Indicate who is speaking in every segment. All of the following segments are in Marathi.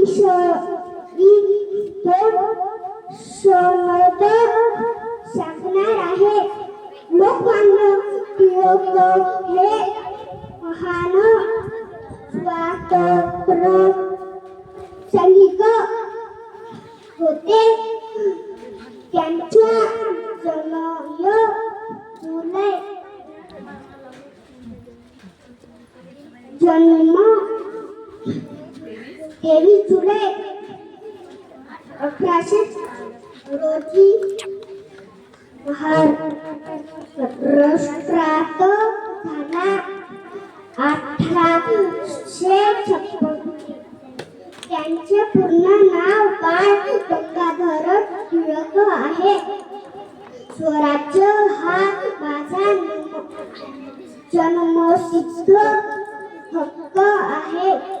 Speaker 1: विषयी सांगणार आहे लोकमान्य टिळक हे महान स्वातंत्र्य सैनिक होते. त्यांचा जन्म जुलै जन्म तेवीस जुलै. अठराशे रोजी महाराष्ट्रात झाला. अठराशे छप्पन. त्यांचे पूर्ण नाव बाळ गंगाधर टिळक आहे. स्वराज्य हा माझा जन्मसिद्ध हक्क आहे.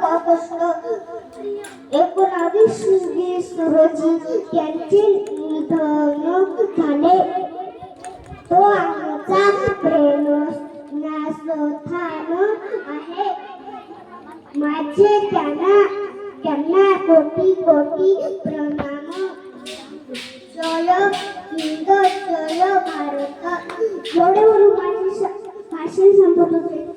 Speaker 1: एक ऑगस्ट एकोणावीस वीस रोजी त्यांचे निधन झाले तो आमचा प्रेरणास्थान आहे माझे त्यांना त्यांना कोटी कोटी प्रणाम जय हिंद जय भारत एवढे म्हणून माझे श- भाषण संपत होते